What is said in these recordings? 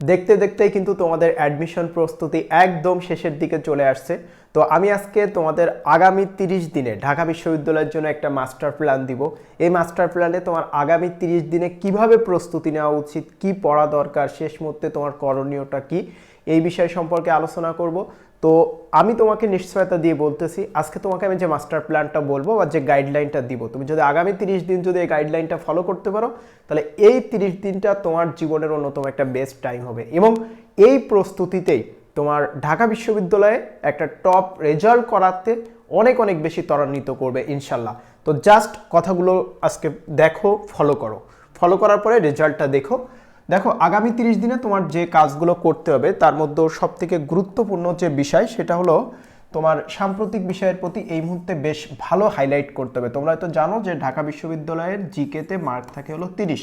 দেখতে দেখতেই কিন্তু তোমাদের অ্যাডমিশন প্রস্তুতি একদম শেষের দিকে চলে আসছে। তো আমি আজকে তোমাদের আগামী তিরিশ দিনে ঢাকা বিশ্ববিদ্যালয়ের জন্য একটা মাস্টার প্ল্যান দিব। এই মাস্টার প্ল্যানে তোমার আগামী তিরিশ দিনে কীভাবে প্রস্তুতি নেওয়া উচিত, কি পড়া দরকার, শেষ মুহূর্তে তোমার করণীয়টা কি, এই বিষয় সম্পর্কে আলোচনা করব। তো আমি তোমাকে নিশ্চয়তা দিয়ে বলতেছি, আজকে তোমাকে আমি যে মাস্টার প্ল্যানটা বলব বা যে গাইডলাইনটা দিব, তুমি যদি আগামী তিরিশ দিন যদি এই গাইডলাইনটা ফলো করতে পারো, তাহলে এই তিরিশ দিনটা তোমার জীবনের অন্যতম একটা বেস্ট টাইম হবে এবং এই প্রস্তুতিতেই তোমার ঢাকা বিশ্ববিদ্যালয়ে একটা টপ রেজাল্ট করাতে অনেক অনেক বেশি ত্বরান্বিত করবে ইনশাল্লাহ। তো জাস্ট কথাগুলো আজকে দেখো ফলো করো। ফলো করার পরে রেজাল্টটা দেখো। দেখো, আগামী তিরিশ দিনে তোমার যে কাজগুলো করতে হবে, তার মধ্যে সব থেকে গুরুত্বপূর্ণ যে বিষয় সেটা হলো তোমার সাম্প্রতিক বিষয়ের প্রতি এই মুহূর্তে বেশ ভালো হাইলাইট করতে হবে। তোমরা হয়তো জানো যে ঢাকা বিশ্ববিদ্যালয়ের জিকেতে মার্ক থাকে হলো তিরিশ।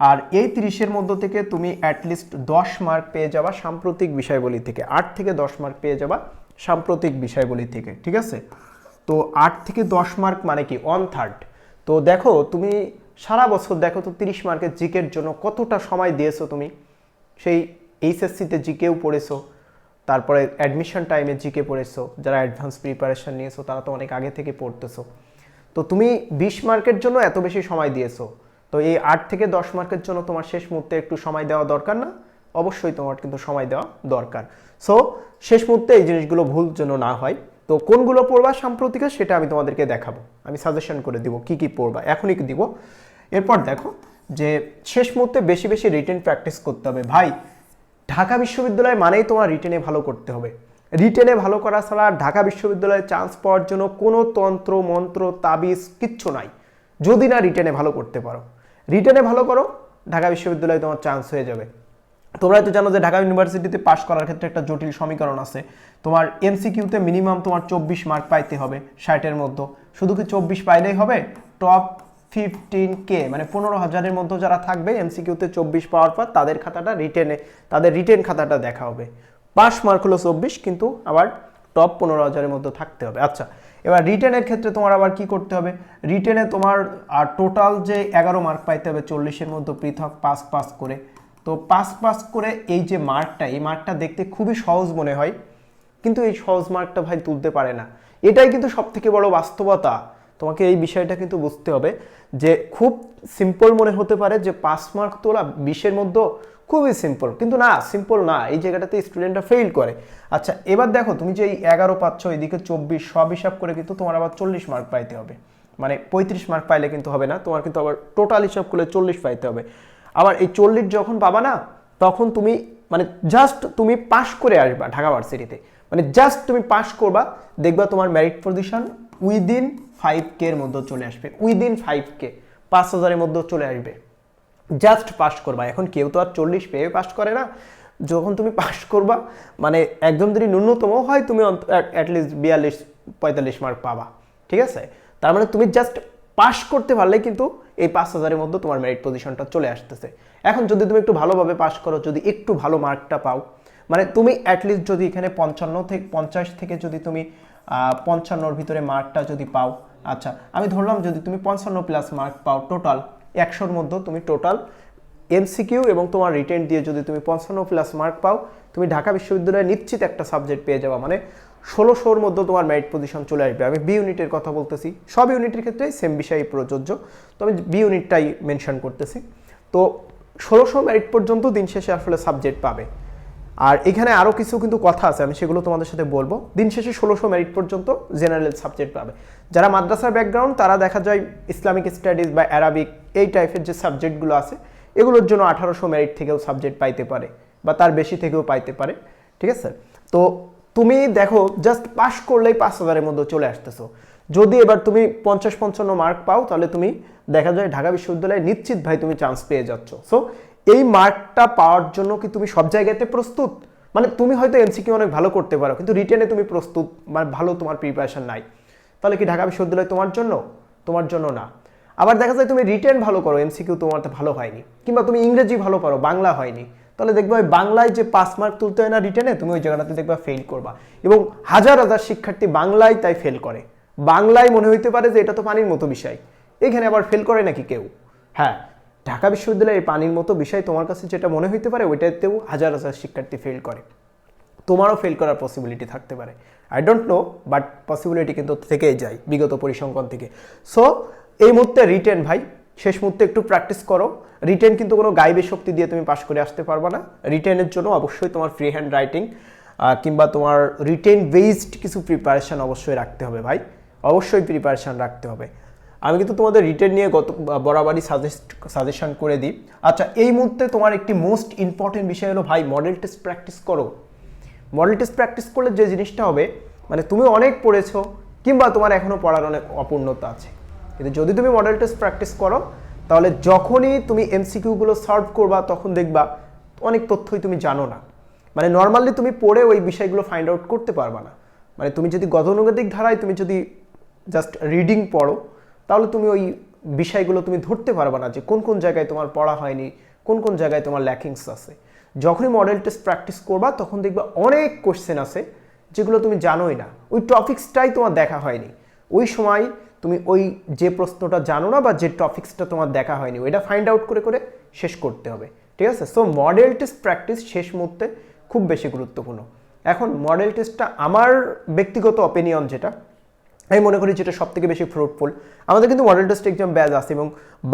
আর এই তিরিশের মধ্য থেকে তুমি অ্যাটলিস্ট দশ মার্ক পেয়ে যাবা সাম্প্রতিক বিষয়গুলি থেকে। আট থেকে দশ মার্ক পেয়ে যাবা সাম্প্রতিক বিষয়গুলি থেকে, ঠিক আছে? তো আট থেকে দশ মার্ক মানে কি? ওয়ান থার্ড তো দেখো, তুমি সারা বছর দেখো তো তিরিশ মার্কের জিকের জন্য কতটা সময় দিয়েছ তুমি? সেই এইচএসসিতে জিকেও পড়েছো, তারপরে অ্যাডমিশন টাইমে জিকে পড়েছো, যারা অ্যাডভান্স প্রিপারেশন নিয়েছো, তারা তো অনেক আগে থেকে পড়তেছো। তো তুমি বিশ মার্কের জন্য এত বেশি সময় দিয়েছ। তো এই আট থেকে দশ মার্কের জন্য তোমার শেষ মুহূর্তে একটু সময় দেওয়া দরকার না? অবশ্যই তোমার কিন্তু সময় দেওয়া দরকার। সো শেষ মুহূর্তে এই জিনিসগুলো ভুল যেন না হয়। তো কোনগুলো পড়বা সাম্প্রতিকা সেটা আমি তোমাদেরকে দেখাবো। আমি সাজেশন করে দিব কি কি পড়বা, এখনই দিব। এরপর দেখো যে শেষ মুহূর্তে বেশি বেশি রিটেন প্র্যাকটিস করতে হবে। ভাই, ঢাকা বিশ্ববিদ্যালয় মানেই তোমার রিটেনে ভালো করতে হবে। রিটেনে ভালো করা ছাড়া ঢাকা বিশ্ববিদ্যালয়ে চান্স পাওয়ার জন্য কোনো তন্ত্র, মন্ত্র, তাবিজ কিচ্ছু নাই। যদি না রিটেনে ভালো করতে পারো। রিটেনে ভালো করো, ঢাকা বিশ্ববিদ্যালয়ে তোমার চান্স হয়ে যাবে। তোমরা তো জানো যে ঢাকা ইউনিভার্সিটিতে পাশ করার ক্ষেত্রে একটা জটিল সমীকরণ আছে। তোমার এমসিকিউতে মিনিমাম তোমার চব্বিশ মার্ক পাইতে হবে ষাটের মধ্যে। শুধু কি চব্বিশ পাইলেই হবে? টপ ফিফটিন কে মানে পনেরো হাজারের মধ্যে যারা থাকবে এমসিকিউতে চব্বিশ পাওয়ার পর তাদের খাতাটা রিটেনে তাদের রিটেন খাতাটা দেখা হবে। পাস মার্ক হলো চব্বিশ, কিন্তু আবার টপ পনেরো হাজারের মধ্যে থাকতে হবে। আচ্ছা এবার রিটেনের ক্ষেত্রে তোমার আবার কি করতে হবে? রিটেনে তোমার আর টোটাল যে এগারো মার্ক পাইতে হবে চল্লিশের মধ্যে পৃথক পাস পাস করে। তো পাস পাস করে এই যে মার্কটা, এই মার্কটা দেখতে খুবই সহজ মনে হয়, কিন্তু এই সহজ মার্কটা ভাই তুলতে পারে না। এটাই কিন্তু সব থেকে বড় বাস্তবতা। তোমাকে এই বিষয়টা কিন্তু বুঝতে হবে যে খুব সিম্পল মনে হতে পারে যে পাস মার্ক তোলা বিশের মধ্যে খুবই সিম্পল কিন্তু না সিম্পল না, এই জায়গাটাতে স্টুডেন্টরা ফেল করে। আচ্ছা এবার দেখো, তুমি যে এই এগারো পাচ্ছ, এদিকে চব্বিশ, সব হিসাব করে কিন্তু তোমার আবার চল্লিশ মার্ক পাইতে হবে। মানে পঁয়ত্রিশ মার্ক পাইলে কিন্তু হবে না, তোমার কিন্তু আবার টোটাল হিসাব করলে চল্লিশ পাইতে হবে। আবার এই চল্লিশ যখন পাবা না, তখন তুমি মানে জাস্ট তুমি পাস করে আসবা ঢাকা ভার্সিটিতে মানে জাস্ট তুমি পাস করবা, দেখবা তোমার merit position within five K এর মধ্যে চলে আসবে। উইদিন ফাইভ কে পাঁচ হাজারের মধ্যে চলে আসবে। জাস্ট পাস করবা। এখন কেউ তো আর চল্লিশ পেয়ে পাস করে না। যখন তুমি পাস করবা মানে একদম যদি ন্যূনতম হয়, তুমি অ্যাটলিস্ট বিয়াল্লিশ, পঁয়তাল্লিশ মার্ক পাবা। ঠিক আছে? তার মানে তুমি জাস্ট পাস করতে পারলে কিন্তু এই পাঁচ হাজারের মধ্যে তোমার মেরিট পজিশনটা চলে আসতেছে। এখন যদি তুমি একটু ভালোভাবে পাস করো, যদি একটু ভালো মার্কটা পাও মানে তুমি অ্যাটলিস্ট যদি এখানে পঞ্চান্ন থেকে, পঞ্চাশ থেকে যদি তুমি পঞ্চান্নর ভিতরে মার্কটা যদি পাও আচ্ছা আমি ধরলাম যদি তুমি পঞ্চান্ন প্লাস মার্ক পাও টোটাল একশোর মধ্যে তুমি টোটাল এমসিকিউ এবং তোমার রিটেন দিয়ে যদি তুমি পঞ্চান্ন প্লাস মার্ক পাও, তুমি ঢাকা বিশ্ববিদ্যালয়ে নিশ্চিত একটা সাবজেক্ট পেয়ে যাবা। মানে ষোলোশোর মধ্যে তোমার মেরিট পজিশন চলে আসবে। আমি বি ইউনিটের কথা বলতেছি। সব ইউনিটের ক্ষেত্রেই সেম বিষয়ই প্রযোজ্য। তো আমি বি ইউনিটটাই মেনশন করতেছি। তো ষোলোশো মেরিট পর্যন্ত দিন শেষে আসলে সাবজেক্ট পাবে। আর এখানে আরও কিছু কিন্তু কথা আছে, আমি সেগুলো তোমাদের সাথে বলব। দিন শেষে ষোলোশো মেরিট পর্যন্ত জেনারেল সাবজেক্ট পাবে। যারা মাদ্রাসার ব্যাকগ্রাউন্ড তারা দেখা যায় ইসলামিক স্টাডিজ বা অ্যারাবিক এই টাইপের যে সাবজেক্টগুলো আছে, এগুলোর জন্য আঠারোশো মেরিট থেকেও সাবজেক্ট পাইতে পারে বা তার বেশি থেকেও পাইতে পারে। ঠিক আছে? তো তুমি দেখো জাস্ট পাস করলেই পাঁচ হাজারের মধ্যে চলে আসতেছো। যদি এবার তুমি পঞ্চাশ পঞ্চান্ন মার্ক পাও, তাহলে তুমি দেখা যায় ঢাকা বিশ্ববিদ্যালয়ে নিশ্চিত ভাই তুমি চান্স পেয়ে যাচ্ছ। সো এই মার্কটা পাওয়ার জন্য কি তুমি সব জায়গাতে প্রস্তুত? মানে তুমি হয়তো এমসিকিউ অনেক ভালো করতে পারো, কিন্তু রিটেনে তুমি প্রস্তুত মানে ভালো তোমার প্রিপারেশন নাই। তাহলে কি ঢাকা বিশ্ববিদ্যালয় তোমার জন্য? তোমার জন্য না। আবার দেখা যায় তুমি রিটেন ভালো করো এমসিকিউ তোমার তো ভালো হয়নি, কিংবা তুমি ইংরেজি ভালো পারো, বাংলা হয়নি। তাহলে দেখবে ওই বাংলায় যে পাস মার্ক তুলতে হয় না রিটেনে, তুমি ওই জায়গাটাতে দেখবা ফেল করবা। এবং হাজার হাজার শিক্ষার্থী বাংলায় তাই ফেল করে। বাংলায় মনে হইতে পারে যে এটা তো পানির মতো বিষয়। এখানে আবার ফেল করে নাকি কেউ? হ্যাঁ ঢাকা বিশ্ববিদ্যালয়ের এই পানির মতো বিষয় তোমার কাছে যেটা মনে হইতে পারে, ওইটাতেও হাজার হাজার শিক্ষার্থী ফেল করে। তোমারও ফেল করার পসিবিলিটি থাকতে পারে। I don't know but possibility কিন্তু থেকেই যায়, বিগত পরিসংখ্যান থেকে। সো এই মুহূর্তে রিটেন ভাই শেষ মুহূর্তে একটু প্র্যাকটিস করো। রিটেন কিন্তু কোনো গাইবে শক্তি দিয়ে তুমি পাশ করে আসতে পারবে না। রিটেনের জন্য অবশ্যই তোমার ফ্রি হ্যান্ড রাইটিং কিংবা তোমার রিটেন বেসড কিছু প্রিপারেশন অবশ্যই রাখতে হবে ভাই। অবশ্যই প্রিপারেশন রাখতে হবে। আমি কিন্তু তোমাদের রিটেন নিয়ে গত, বরাবরই সাজেস্ট সাজেশন করে দিই। আচ্ছা এই মুহূর্তে তোমার একটি মোস্ট ইম্পর্টেন্ট বিষয় হলো ভাই মডেল টেস্ট প্র্যাকটিস করো। মডেল টেস্ট প্র্যাকটিস করলে যে জিনিসটা হবে মানে তুমি অনেক পড়েছো, কিংবা তোমার এখনও পড়ার অনেক অপূর্ণতা আছে। কিন্তু যদি তুমি মডেল টেস্ট প্র্যাকটিস করো, তাহলে যখনই তুমি এমসিকিউগুলো সলভ করবা, তখন দেখবা অনেক তথ্যই তুমি জানো না। মানে নর্মালি তুমি পড়ে ওই বিষয়গুলো ফাইন্ড আউট করতে পারবা না। মানে তুমি যদি গতানুগতিক ধারায় তুমি যদি জাস্ট রিডিং পড়ো, তাহলে তুমি ওই বিষয়গুলো তুমি ধরতে পারবা না যে কোন কোন জায়গায় তোমার পড়া হয়নি, কোন কোন জায়গায় তোমার ল্যাকিংস আছে। যখনই মডেল টেস্ট প্র্যাকটিস করবা, তখন দেখবা অনেক কোশ্চেন আছে যেগুলো তুমি জানোই না। ওই টপিক্সটাই তোমার দেখা হয়নি। ওই সময় তুমি ওই যে প্রশ্নটা জানো না বা যে টপিক্সটা তোমার দেখা হয়নি, ওইটা ফাইন্ড আউট করে করে শেষ করতে হবে। ঠিক আছে? সো মডেল টেস্ট প্র্যাকটিস শেষ মুহূর্তে খুব বেশি গুরুত্বপূর্ণ। এখন মডেল টেস্টটা আমার ব্যক্তিগত অপিনিয়ন যেটা, আমি মনে করি যেটা সব থেকে বেশি ফ্রুটফুল আমাদের কিন্তু মডেল টেস্ট এক্সাম ব্যাচ আছে এবং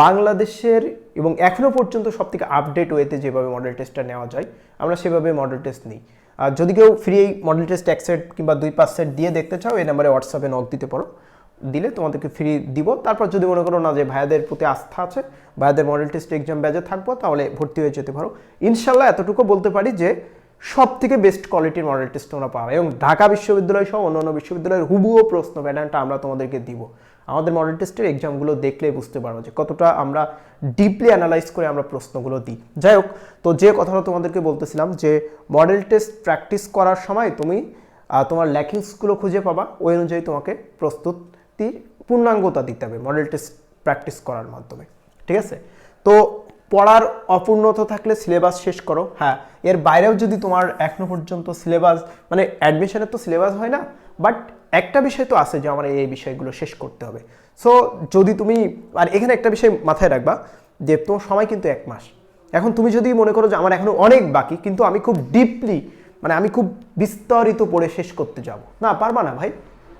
বাংলাদেশের এবং এখনও পর্যন্ত সব থেকে আপডেট ওয়েতে যেভাবে মডেল টেস্টটা নেওয়া যায়, আমরা সেভাবে মডেল টেস্ট নিই। আর যদি কেউ ফ্রি মডেল টেস্ট এক সেট কিংবা দুই, পাঁচ সেট দিয়ে দেখতে চাও, এই নাম্বারে হোয়াটসঅ্যাপে নক দিতে পারো। দিলে তোমাদেরকে ফ্রি দিব। তারপর যদি মনে করো না যে ভাইয়াদের প্রতি আস্থা আছে, ভাইয়াদের মডেল টেস্ট এক্সাম ব্যাচে থাকব, তাহলে ভর্তি হয়ে যেতে পারো। ইনশাল্লাহ এতটুকু বলতে পারি যে সব থেকে বেস্ট কোয়ালিটির মডেল টেস্ট তোমরা পাবে এবং ঢাকা বিশ্ববিদ্যালয় সহ অন্যান্য বিশ্ববিদ্যালয়ের হুবুও প্রশ্ন প্যাটার্নটা আমরা তোমাদেরকে দিব। আমাদের মডেল টেস্টের এক্সামগুলো দেখলেই বুঝতে পারব যে কতটা আমরা ডিপলি অ্যানালাইজ করে আমরা প্রশ্নগুলো দিই। যাই হোক, তো যে কথাটা তোমাদেরকে বলতেছিলাম যে মডেল টেস্ট প্র্যাকটিস করার সময় তুমি তোমার ল্যাকিংসগুলো খুঁজে পাবা। ওই অনুযায়ী তোমাকে প্রস্তুতির পূর্ণাঙ্গতা দিতে হবে মডেল টেস্ট প্র্যাকটিস করার মাধ্যমে, ঠিক আছে? তো পড়ার অপূর্ণতা থাকলে সিলেবাস শেষ করো হ্যাঁ এর বাইরেও যদি তোমার এখনও পর্যন্ত সিলেবাস মানে অ্যাডমিশনের তো সিলেবাস হয় না বাট একটা বিষয় তো আছে যে আমার এই বিষয়গুলো শেষ করতে হবে। সো যদি তুমি, আর এখানে একটা বিষয় মাথায় রাখবা যে তোমার সময় কিন্তু এক মাস। এখন তুমি যদি মনে করো যে আমার এখনও অনেক বাকি, কিন্তু আমি খুব ডিপলি মানে আমি খুব বিস্তারিত পড়ে শেষ করতে যাব, না, পারবা না ভাই?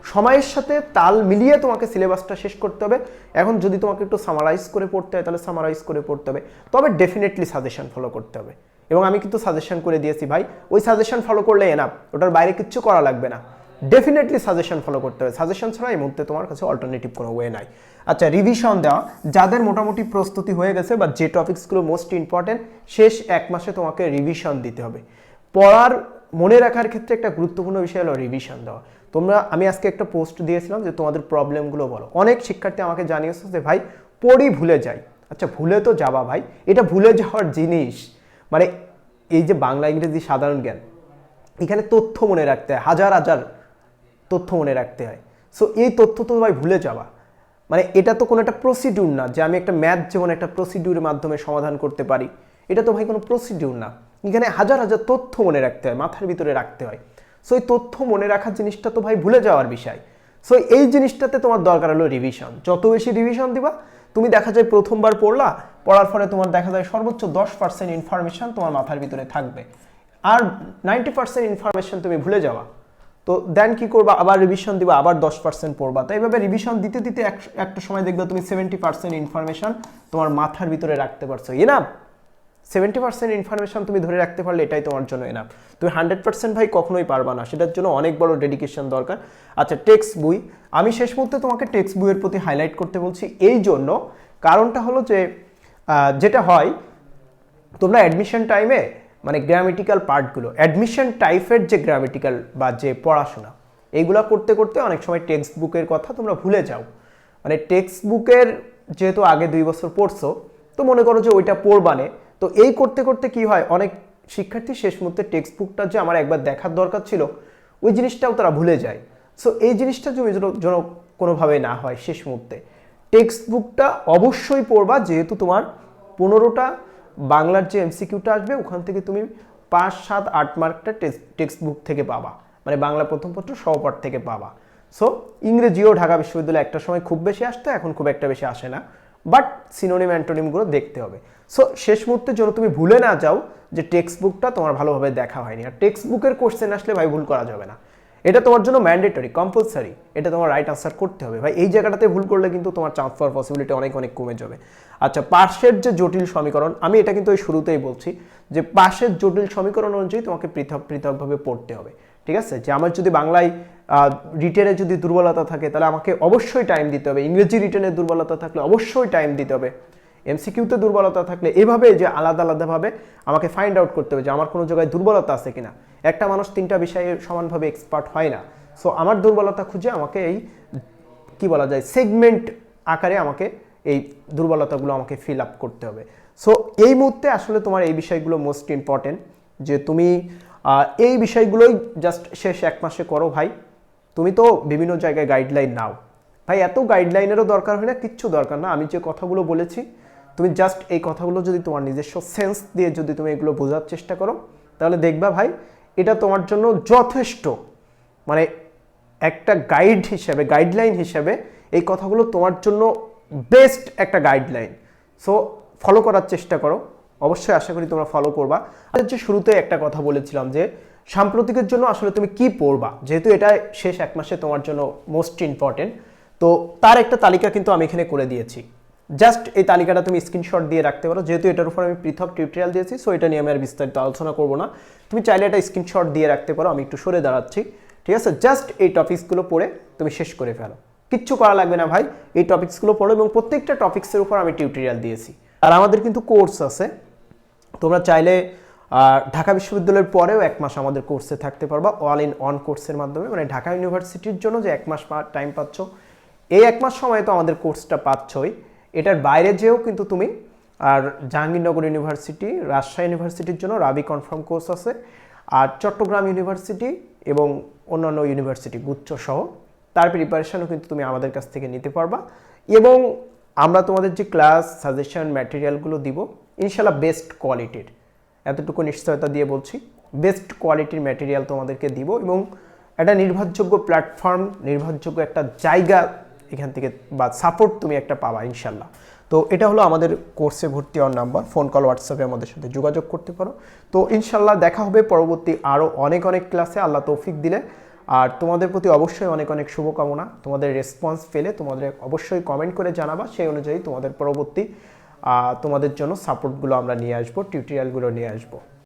সময়ের সাথে তাল মিলিয়ে তোমাকে সিলেবাসটা শেষ করতে হবে। এখন যদি তোমাকে একটু সামারাইজ করে পড়তে হয়, তাহলে সামারাইজ করে পড়তে হবে। তবে ডেফিনেটলি সাজেশন ফলো করতে হবে। এবং আমি কিন্তু সাজেশন করে দিয়েছি ভাই, ওই সাজেশন ফলো করলে এনাফ ওটার বাইরে কিচ্ছু করা লাগবে না। ডেফিনেটলি সাজেশন ফলো করতে হবে। সাজেশন ছাড়া এই মুহূর্তে তোমার কাছে অল্টারনেটিভ কোনো ওয়ে নাই। আচ্ছা রিভিশন দেওয়া। যাদের মোটামুটি প্রস্তুতি হয়ে গেছে বা যে টপিক্সগুলো মোস্ট ইম্পর্টেন্ট শেষ এক মাসে তোমাকে রিভিশন দিতে হবে। পড়ার মনে রাখার ক্ষেত্রে একটা গুরুত্বপূর্ণ বিষয় হলো রিভিশন দেওয়া। তোমরা, আমি আজকে একটা পোস্ট দিয়েছিলাম যে তোমাদের প্রবলেমগুলো বলো। অনেক শিক্ষার্থী আমাকে জানিয়েছে যে, ভাই, পড়ি ভুলে যাই। আচ্ছা ভুলে তো যাবা ভাই, এটা ভুলে যাওয়ার জিনিস। মানে এই যে বাংলা, ইংরেজি সাধারণ জ্ঞান, এখানে তথ্য মনে রাখতে হয়, হাজার হাজার তথ্য মনে রাখতে হয়। সো এই তথ্য তো ভাই ভুলে যাওয়া মানে এটা তো কোনো একটা প্রসিডিউর না যে আমি একটা ম্যাথ যেমন একটা প্রসিডিউরের মাধ্যমে সমাধান করতে পারি। এটা তো ভাই কোনো প্রসিডিউর না। এখানে হাজার হাজার তথ্য মনে রাখতে হয়, মাথার ভিতরে রাখতে হয়। সো এই তথ্য মনে রাখার জিনিসটা তো ভাই ভুলে যাওয়ার বিষয়। সো এই জিনিসটাতে তোমার দরকার হলো রিভিশন যত বেশি রিভিশন দিবা, তুমি দেখা যায় প্রথমবার পড়লা, পড়ার ফলে তোমার দেখা যায় সর্বোচ্চ দশ পার্সেন্ট ইনফরমেশন তোমার মাথার ভিতরে থাকবে। আর নাইনটি পার্সেন্ট ইনফরমেশন তুমি ভুলে যাওয়া। তো দেন কি করবা? আবার রিভিশন দিবা, আবার দশ পার্সেন্ট পড়বা। তো এইভাবে রিভিশন দিতে দিতে এক- একটা সময় দেখবে তুমি সেভেন্টি পার্সেন্ট ইনফরমেশন তোমার মাথার ভিতরে রাখতে পারছ। এনাফ সেভেন্টি পার্সেন্ট ইনফরমেশন তুমি ধরে রাখতে পারলে এটাই তোমার জন্য এনাফ তুমি হান্ড্রেড পার্সেন্ট ভাই কখনোই পারবা না, সেটার জন্য অনেক বড় ডেডিকেশন দরকার। আচ্ছা টেক্সট বই। আমি শেষ মুহূর্তে তোমাকে টেক্সট বইয়ের প্রতি হাইলাইট করতে বলছি এই জন্য। কারণটা হলো যে যেটা হয়, তোমরা অ্যাডমিশন টাইমে মানে গ্রামেটিক্যাল পার্টগুলো অ্যাডমিশন টাইপের যে গ্রামেটিক্যাল বা যে পড়াশোনা এইগুলা করতে করতে অনেক সময় টেক্সট বুকের কথা তোমরা ভুলে যাও। মানে টেক্সট বুকের যেহেতু আগে দুই বছর পড়ছো, তো মনে করো যে ওইটা পড়বানে। তো এই করতে করতে কি হয়? অনেক শিক্ষার্থী শেষ মুহূর্তে টেক্সট বুকটা যে আমার একবার দেখার দরকার ছিল, ওই জিনিসটাও তারা ভুলে যায়। সো এই জিনিসটা যদি যেন- কোনোভাবে না হয় শেষ মুহূর্তে। টেক্সট বুকটা অবশ্যই পড়বা, যেহেতু তোমার পনেরোটা বাংলার যে এমসিকিউটা আসবে, ওখান থেকে তুমি পাঁচ, সাত, আট মার্কটা টেক্সট বুক থেকে পাবা। মানে বাংলা প্রথম পত্র সহপাঠ থেকে পাবা। সো ইংরেজিও ঢাকা বিশ্ববিদ্যালয়ে একটা সময় খুব বেশি আসতো, এখন খুব একটা বেশি আসে না। বাট সিনোনিম অ্যান্টোনিমগুলো দেখতে হবে। সো শেষ মুহূর্তে যেন তুমি ভুলে না যাও যে টেক্সট বুকটা তোমার ভালোভাবে দেখা হয়নি। আর টেক্সট বুকের কোশ্চেন আসলে ভাই ভুল করা যাবে না। এটা তোমার জন্য ম্যান্ডেটরি কম্পালসারি এটা তোমার রাইট আনসার করতে হবে। ভাই, এই জায়গাটাতে ভুল করলে কিন্তু তোমার চান্স পাওয়ার পসিবিলিটি অনেক অনেক কমে যাবে। আচ্ছা পাশের যে জটিল সমীকরণ, আমি এটা কিন্তু ওই শুরুতেই বলছি যে পাশের জটিল সমীকরণ অনুযায়ী তোমাকে পৃথক, পৃথকভাবে পড়তে হবে। ঠিক আছে? যে আমার যদি বাংলায় রিটেনে যদি দুর্বলতা থাকে, তাহলে আমাকে অবশ্যই টাইম দিতে হবে। ইংরেজি রিটেনের দুর্বলতা থাকলে অবশ্যই টাইম দিতে হবে। এমসিকিউতে দুর্বলতা থাকলে এভাবে যে আলাদা আলাদাভাবে আমাকে ফাইন্ড আউট করতে হবে যে আমার কোনো জায়গায় দুর্বলতা আছে কিনা। একটা মানুষ তিনটা বিষয়ে সমানভাবে এক্সপার্ট হয় না। সো আমার দুর্বলতা খুঁজে আমাকে এই, কি বলা যায় সেগমেন্ট আকারে আমাকে এই দুর্বলতাগুলো আমাকে ফিল আপ করতে হবে। সো এই মুহূর্তে আসলে তোমার এই বিষয়গুলো মোস্ট ইম্পর্টেন্ট যে তুমি এই বিষয়গুলোই জাস্ট শেষ এক মাসে করো ভাই। তুমি তো বিভিন্ন জায়গায় গাইডলাইন নাও। ভাই, এত গাইডলাইনেরও দরকার হয় না, কিচ্ছু দরকার না। আমি যে কথাগুলো বলেছি, তুমি জাস্ট এই কথাগুলো যদি তোমার নিজস্ব সেন্স দিয়ে যদি তুমি এগুলো বোঝার চেষ্টা করো, তাহলে দেখবা ভাই, এটা তোমার জন্য যথেষ্ট। মানে একটা গাইড হিসেবে গাইডলাইন হিসেবে এই কথাগুলো তোমার জন্য বেস্ট একটা গাইডলাইন সো ফলো করার চেষ্টা করো। অবশ্যই আশা করি তোমরা ফলো করবা। আর যে শুরুতে একটা কথা বলেছিলাম যে সাম্প্রতিকের জন্য আসলে তুমি কি পড়বা যেহেতু এটা শেষ এক মাসে তোমার জন্য মোস্ট ইম্পর্টেন্ট তো তার একটা তালিকা কিন্তু আমি এখানে করে দিয়েছি। জাস্ট এই তালিকাটা তুমি স্ক্রিনশট দিয়ে রাখতে পারো। যেহেতু এটার উপর আমি পৃথক টিউটোরিয়াল দিয়েছি সো এটা নিয়ে আমি আর বিস্তারিত আলোচনা করব না। তুমি চাইলে এটা স্ক্রিনশট দিয়ে রাখতে পারো, আমি একটু সরে দাঁড়াচ্ছি। ঠিক আছে? জাস্ট এই টপিকসগুলো পড়ে তুমি শেষ করে ফেলো। কিচ্ছু করা লাগবে না ভাই, এই টপিকসগুলো পড়ো এবং প্রত্যেকটা টপিক্সের উপর আমি টিউটোরিয়াল দিয়েছি। আর আমাদের কিন্তু কোর্স আছে। তোমরা চাইলে ঢাকা বিশ্ববিদ্যালয়ের পরেও এক মাস আমাদের কোর্সে থাকতে পারবা অল ইন অন কোর্সের মাধ্যমে। মানে ঢাকা ইউনিভার্সিটির জন্য যে এক মাস টাইম পাচ্ছ, এই এক মাস সময় তো আমাদের কোর্সটা পাচ্ছই। এটার বাইরে যেও কিন্তু তুমি, আর জাহাঙ্গীরনগর ইউনিভার্সিটি রাজশাহী ইউনিভার্সিটির জন্য রাবি কনফার্ম কোর্স আছে, আর চট্টগ্রাম ইউনিভার্সিটি এবং অন্যান্য ইউনিভার্সিটি গুচ্ছ সহ তার প্রিপারেশনও কিন্তু তুমি আমাদের কাছ থেকে নিতে পারবা। এবং আমরা তোমাদের যে ক্লাস সাজেশন ম্যাটেরিয়ালগুলো দিব, ইনশাল্লাহ বেস্ট কোয়ালিটির এতটুকু নিশ্চয়তা দিয়ে বলছি। বেস্ট কোয়ালিটির ম্যাটেরিয়াল তোমাদেরকে দিব এবং একটা নির্ভরযোগ্য প্ল্যাটফর্ম নির্ভরযোগ্য একটা জায়গা এখান থেকে বা সাপোর্ট তুমি একটা পাবা ইনশাল্লাহ তো এটা হলো আমাদের কোর্সে ভর্তি হওয়ার নাম্বার ফোন কল হোয়াটসঅ্যাপে আমাদের সাথে যোগাযোগ করতে পারো। তো ইনশাল্লাহ দেখা হবে পরবর্তী আরও অনেক অনেক ক্লাসে আল্লাহ তৌফিক দিলে। আর তোমাদের প্রতি অবশ্যই অনেক অনেক শুভকামনা। তোমাদের রেসপন্স পেলে তোমাদের অবশ্যই কমেন্ট করে জানাবা, সেই অনুযায়ী তোমাদের পরবর্তী তোমাদের জন্য সাপোর্টগুলো আমরা নিয়ে আসব টিউটোরিয়ালগুলো নিয়ে আসব।